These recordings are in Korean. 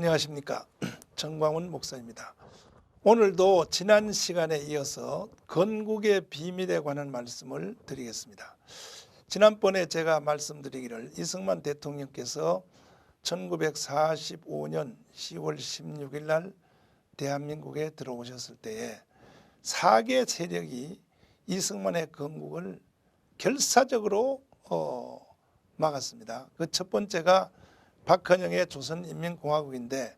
안녕하십니까 정광훈 목사입니다. 오늘도 지난 시간에 이어서 건국의 비밀에 관한 말씀을 드리겠습니다. 지난번에 제가 말씀드리기를 이승만 대통령께서 1945년 10월 16일 날 대한민국에 들어오셨을 때에 사개 세력이 이승만의 건국을 결사적으로 어, 막았습니다. 그 첫 번째가 박헌영의 조선인민공화국인데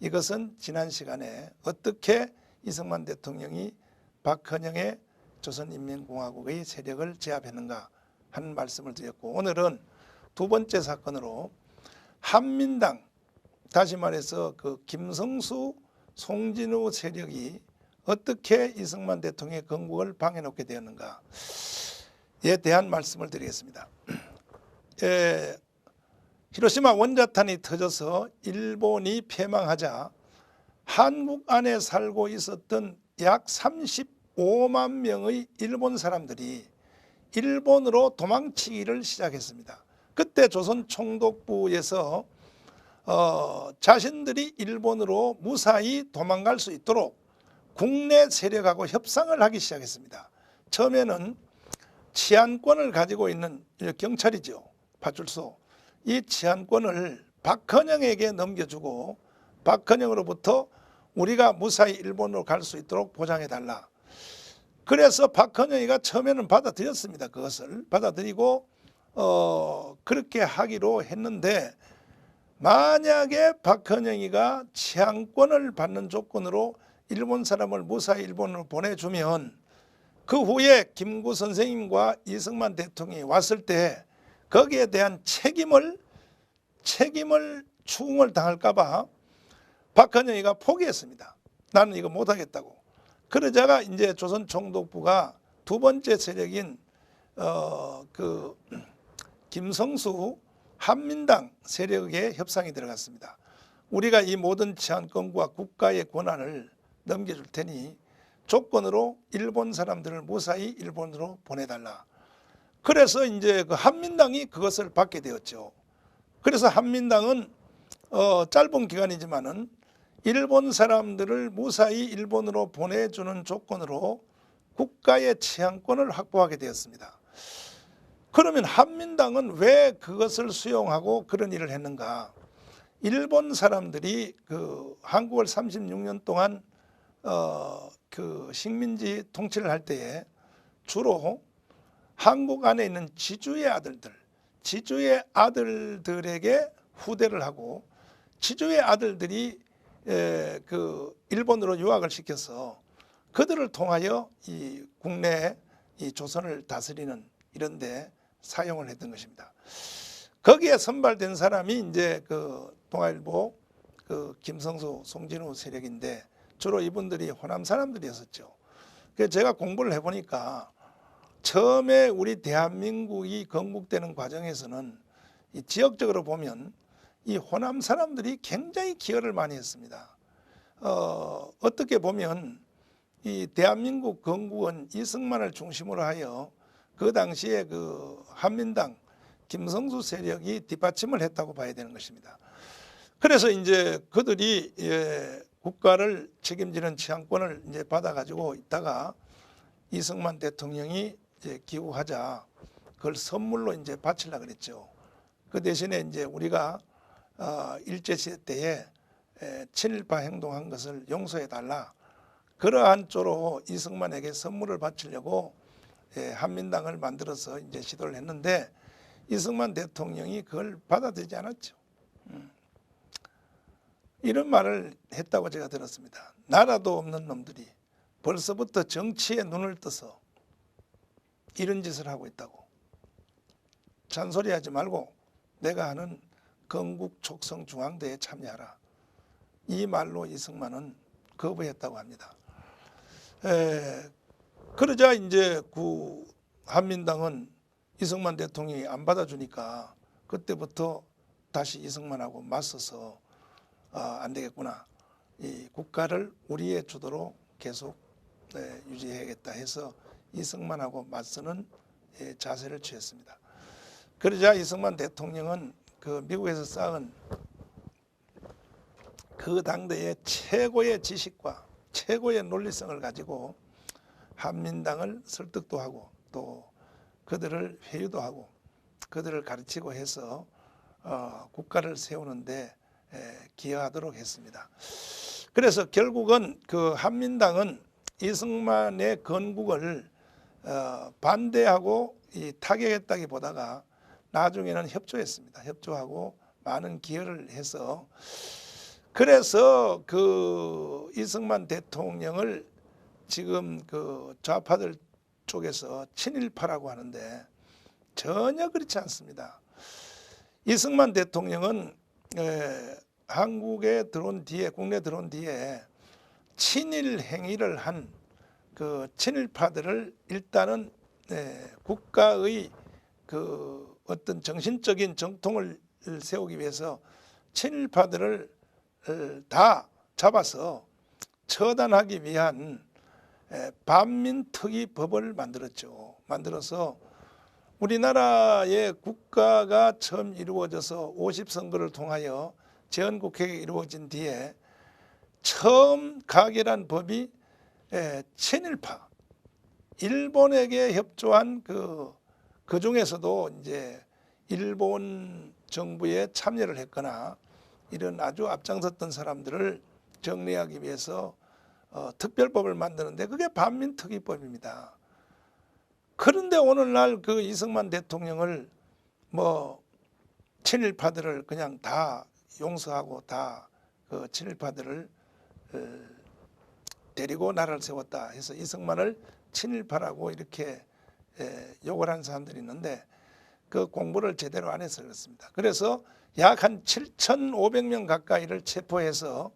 이것은 지난 시간에 어떻게 이승만 대통령이 박헌영의 조선인민공화국의 세력을 제압했는가 하는 말씀을 드렸고 오늘은 두 번째 사건으로 한민당 다시 말해서 그 김성수 송진우 세력이 어떻게 이승만 대통령의 건국을 방해놓게 되었는가에 대한 말씀을 드리겠습니다. 에, 히로시마 원자탄이 터져서 일본이 패망하자 한국 안에 살고 있었던 약 35만 명의 일본 사람들이 일본으로 도망치기를 시작했습니다. 그때 조선 총독부에서 어, 자신들이 일본으로 무사히 도망갈 수 있도록 국내 세력하고 협상을 하기 시작했습니다. 처음에는 치안권을 가지고 있는 경찰이죠. 파출소. 이 치안권을 박헌영에게 넘겨주고 박헌영으로부터 우리가 무사히 일본으로 갈 수 있도록 보장해달라. 그래서 박헌영이가 처음에는 받아들였습니다. 그것을 받아들이고 어, 그렇게 하기로 했는데 만약에 박헌영이가 치안권을 받는 조건으로 일본 사람을 무사히 일본으로 보내주면 그 후에 김구 선생님과 이승만 대통령이 왔을 때 거기에 대한 책임을 책임을 추궁을 당할까봐 박헌영이가 포기했습니다. 나는 이거 못하겠다고. 그러자가 이제 조선 총독부가 두 번째 세력인 어 그 김성수 한민당 세력의 협상이 들어갔습니다. 우리가 이 모든 치안권과 국가의 권한을 넘겨줄 테니 조건으로 일본 사람들을 무사히 일본으로 보내달라. 그래서 이제 그 한민당이 그것을 받게 되었죠. 그래서 한민당은 어 짧은 기간이지만은 일본 사람들을 무사히 일본으로 보내주는 조건으로 국가의 치안권을 확보하게 되었습니다. 그러면 한민당은 왜 그것을 수용하고 그런 일을 했는가? 일본 사람들이 그 한국을 36년 동안 어 그 식민지 통치를 할 때에 주로 한국 안에 있는 지주의 아들들, 지주의 아들들에게 후대를 하고 지주의 아들들이 에, 그 일본으로 유학을 시켜서 그들을 통하여 이 국내 이 조선을 다스리는 이런데 사용을 했던 것입니다. 거기에 선발된 사람이 이제 그 동아일보 그 김성수 송진우 세력인데 주로 이분들이 호남 사람들이었었죠. 그래서 제가 공부를 해보니까 처음에 우리 대한민국이 건국되는 과정에서는 이 지역적으로 보면 이 호남 사람들이 굉장히 기여를 많이 했습니다. 어, 어떻게 보면 이 대한민국 건국은 이승만을 중심으로 하여 그 당시에 그 한민당 김성수 세력이 뒷받침을 했다고 봐야 되는 것입니다. 그래서 이제 그들이 예, 국가를 책임지는 치안권을 이제 받아가지고 있다가 이승만 대통령이 이제 기후하자 그걸 선물로 이제 바치려 그랬죠. 그 대신에 이제 우리가 어, 일제 시대 때에 에, 친일파 행동한 것을 용서해 달라. 그러한 쪽으로 이승만에게 선물을 바치려고 예, 한민당을 만들어서 이제 시도를 했는데 이승만 대통령이 그걸 받아들이지 않았죠. 음. 이런 말을 했다고 제가 들었습니다. 나라도 없는 놈들이 벌써부터 정치에 눈을 떠서 이런 짓을 하고 있다고. 잔소리하지 말고 내가 하는 건국 촉성 중앙대에 참여하라. 이 말로 이승만은 거부했다고 합니다. 에, 그러자 이제 그 한민당은 이승만 대통령이 안 받아주니까 그때부터 다시 이승만하고 맞서서 아, 안 되겠구나. 이 국가를 우리의 주도로 계속 네, 유지해야겠다 해서 이승만하고 맞서는 예, 자세를 취했습니다. 그러자 이승만 대통령은 그 미국에서 쌓은 그 당대의 최고의 지식과 최고의 논리성을 가지고 한민당을 설득도 하고 또 그들을 회유도 하고 그들을 가르치고 해서 어, 국가를 세우는데 에, 기여하도록 했습니다. 그래서 결국은 그 한민당은 이승만의 건국을 어, 반대하고 이 타격했다기보다가 나중에는 협조했습니다. 협조하고 많은 기여를 해서 그래서 그 이승만 대통령을 지금 그 좌파들 쪽에서 친일파라고 하는데 전혀 그렇지 않습니다. 이승만 대통령은 에, 한국에 들어온 뒤에 국내 들어온 뒤에 친일 행위를 한 그 친일파들을 일단은 에, 국가의 그 어떤 정신적인 정통을 세우기 위해서 친일파들을 을다 잡아서 처단하기 위한 에, 반민특위 법을 만들었죠. 만들어서 우리나라의 국가가 처음 이루어져서 50선거를 통하여 재헌국회가 이루어진 뒤에 처음 가결한 법이 에, 친일파 일본에게 협조한 그, 그 중에서도 이제 일본 정부에 참여를 했거나 이런 아주 앞장섰던 사람들을 정리하기 위해서 어, 특별법을 만드는데 그게 반민특위법입니다. 그런데 오늘날 그 이승만 대통령을 뭐 친일파들을 그냥 다 용서하고 다 그 친일파들을 어, 데리고 나라를 세웠다 해서 이승만을 친일파라고 이렇게 에, 욕을 한 사람들이 있는데 그 공부를 제대로 안 해서 그렇습니다. 그래서 약 한 7,500명 가까이를 체포해서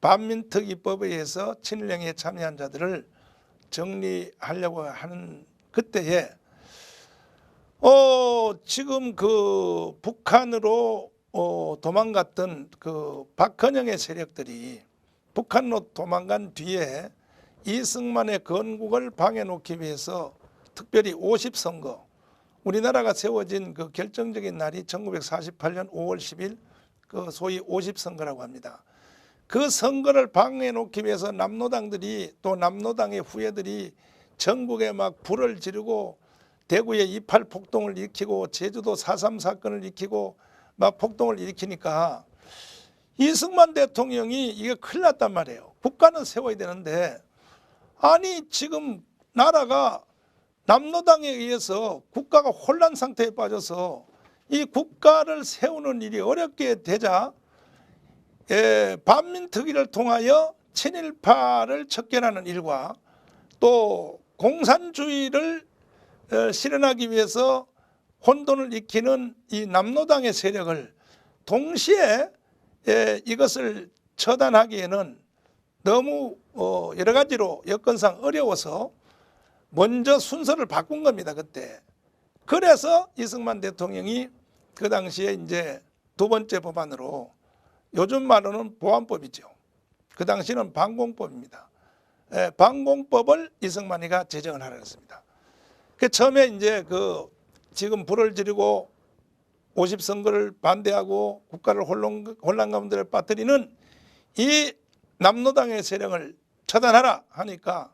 반민특위법에 의해서 친일행위에 참여한 자들을 정리하려고 하는 그때에 어 지금 그 북한으로 어 도망갔던 그 박헌영의 세력들이 북한으로 도망간 뒤에 이승만의 건국을 방해놓기 위해서 특별히 50선거 우리나라가 세워진 그 결정적인 날이 1948년 5월 10일 그 소위 50선거라고 합니다. 그 선거를 방해해 놓기 위해서 남노당들이 또 남노당의 후예들이 전국에 막 불을 지르고 대구에 28 폭동을 일으키고 제주도 4.3 사건을 일으키고 막 폭동을 일으키니까 이승만 대통령이 이게 큰일 났단 말이에요. 국가는 세워야 되는데 아니 지금 나라가 남노당에 의해서 국가가 혼란 상태에 빠져서 이 국가를 세우는 일이 어렵게 되자 예, 반민특위를 통하여 친일파를 척결하는 일과 또 공산주의를 어, 실현하기 위해서 혼돈을 익히는 이 남노당의 세력을 동시에 예, 이것을 처단하기에는 너무 어, 여러 가지로 여건상 어려워서 먼저 순서를 바꾼 겁니다 그때. 그래서 이승만 대통령이 그 당시에 이제 두 번째 법안으로 요즘 말로는 보안법이죠. 그 당시는 방공법입니다. 예, 방공법을 이승만이가 제정을 하라 했습니다. 그 처음에 이제 그 지금 불을 지르고 50선거를 반대하고 국가를 혼란, 혼란 가운데 빠뜨리는 이 남노당의 세력을 처단하라 하니까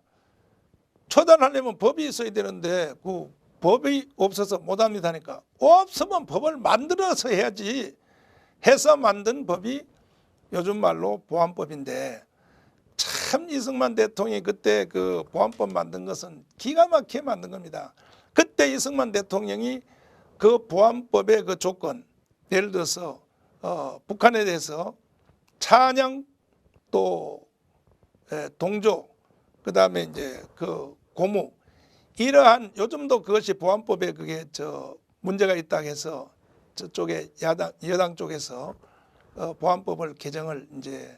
처단하려면 법이 있어야 되는데 그 법이 없어서 못합니다 하니까 없으면 법을 만들어서 해야지 해서 만든 법이 요즘 말로 보안법인데 참 이승만 대통령이 그때 그 보안법 만든 것은 기가 막히게 만든 겁니다. 그때 이승만 대통령이 그 보안법의 그 조건 예를 들어서 어, 북한에 대해서 찬양 또 에, 동조 그다음에 이제 그 고무 이러한 요즘도 그것이 보안법에 그게 저 문제가 있다 해서 저쪽에 야당 여당 쪽에서 어, 보안법을 개정을 이제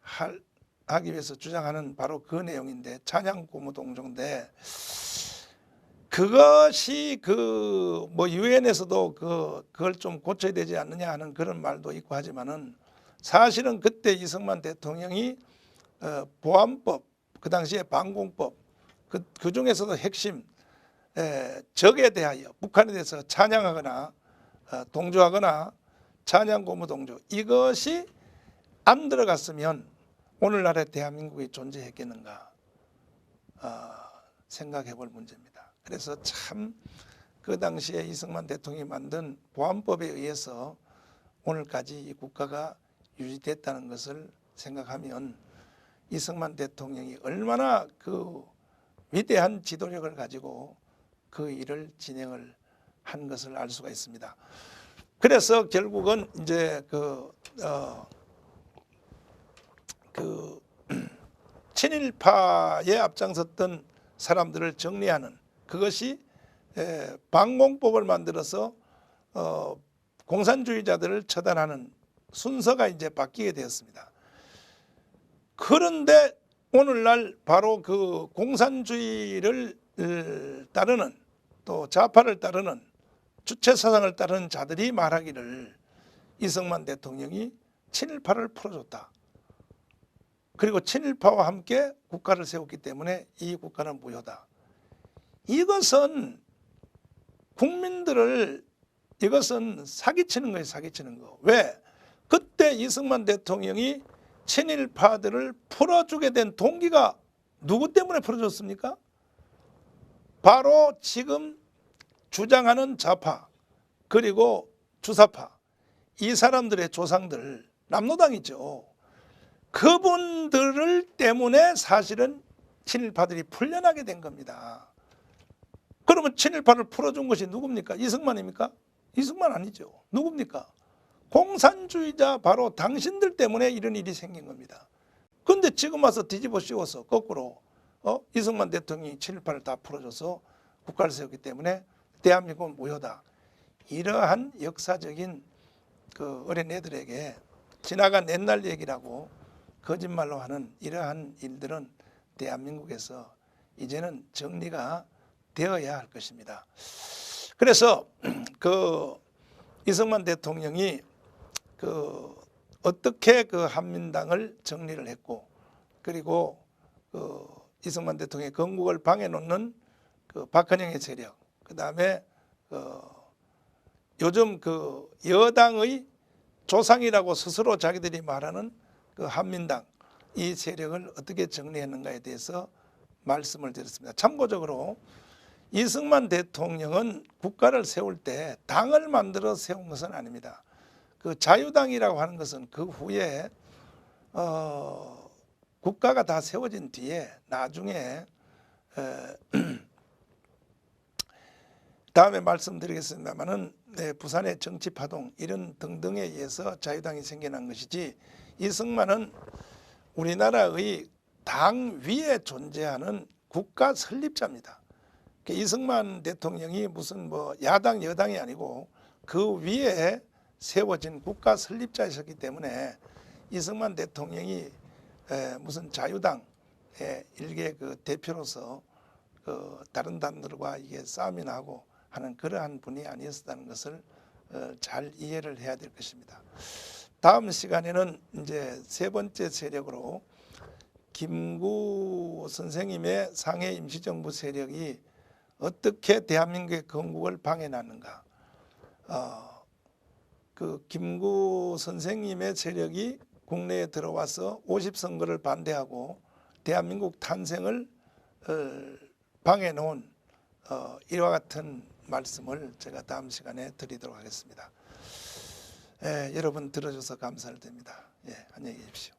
할, 하기 위해서 주장하는 바로 그 내용인데 찬양 고무 동조인데 그것이 그 뭐 유엔에서도 그 그걸 좀 고쳐야 되지 않느냐 하는 그런 말도 있고 하지만은 사실은 그때 이승만 대통령이 어, 보안법 그 당시에 방공법 그, 그 중에서도 핵심 에, 적에 대하여 북한에 대해서 찬양하거나 어, 동조하거나 찬양 고무 동조 이것이 안 들어갔으면 오늘날의 대한민국이 존재했겠는가 어, 생각해 볼 문제입니다. 그래서 참 그 당시에 이승만 대통령이 만든 보안법에 의해서 오늘까지 이 국가가 유지됐다는 것을 생각하면 이승만 대통령이 얼마나 그 위대한 지도력을 가지고 그 일을 진행을 한 것을 알 수가 있습니다. 그래서 결국은 이제 그, 어, 그 친일파에 앞장섰던 사람들을 정리하는 그것이 에, 방공법을 만들어서 어, 공산주의자들을 처단하는 순서가 이제 바뀌게 되었습니다. 그런데 오늘날 바로 그 공산주의를 을, 따르는 또 좌파를 따르는 주체 사상을 따르는 자들이 말하기를 이승만 대통령이 친일파를 풀어줬다. 그리고 친일파와 함께 국가를 세웠기 때문에 이 국가는 무효다. 이것은 국민들을 이것은 사기치는 거예요, 사기치는 거. 왜? 그때 이승만 대통령이 친일파들을 풀어주게 된 동기가 누구 때문에 풀어줬습니까? 바로 지금 주장하는 좌파 그리고 주사파 이 사람들의 조상들 남노당이죠. 그분들을 때문에 사실은 친일파들이 풀려나게 된 겁니다. 그러면 친일파를 풀어준 것이 누굽니까? 이승만입니까? 이승만 아니죠. 누굽니까? 공산주의자 바로 당신들 때문에 이런 일이 생긴 겁니다. 근데 지금 와서 뒤집어 씌워서 거꾸로 어? 이승만 대통령이 친일파를 다 풀어줘서 국가를 세웠기 때문에 대한민국은 무효다. 이러한 역사적인 그 어린애들에게 지나간 옛날 얘기라고 거짓말로 하는 이러한 일들은 대한민국에서 이제는 정리가 되어야 할 것입니다. 그래서 그 이승만 대통령이 그 어떻게 그 한민당을 정리를 했고 그리고 그 이승만 대통령의 건국을 방해 놓는 그 박헌영의 세력 그다음에 그 요즘 그 여당의 조상이라고 스스로 자기들이 말하는 그 한민당 이 세력을 어떻게 정리했는가에 대해서 말씀을 드렸습니다. 참고적으로 이승만 대통령은 국가를 세울 때 당을 만들어 세운 것은 아닙니다. 그 자유당이라고 하는 것은 그 후에 어, 국가가 다 세워진 뒤에 나중에 에, 다음에 말씀드리겠습니다만은 네, 부산의 정치 파동 이런 등등에 의해서 자유당이 생겨난 것이지 이승만은 우리나라의 당 위에 존재하는 국가 설립자입니다. 그 이승만 대통령이 무슨 뭐 야당 여당이 아니고 그 위에 세워진 국가 설립자이셨기 때문에 이승만 대통령이 에, 무슨 자유당의 일개 그 대표로서 그 다른 당들과 이게 싸움이 나고 하는 그러한 분이 아니었다는 것을 어, 잘 이해를 해야 될 것입니다. 다음 시간에는 이제 세 번째 세력으로 김구 선생님의 상해 임시정부 세력이 어떻게 대한민국의 건국을 방해놨는가. 어, 그 김구 선생님의 세력이 국내에 들어와서 50선거를 반대하고 대한민국 탄생을 어, 방해 놓은 어, 이와 같은 말씀을 제가 다음 시간에 드리도록 하겠습니다. 예, 여러분 들어줘서 감사를 드립니다. 예, 안녕히 계십시오.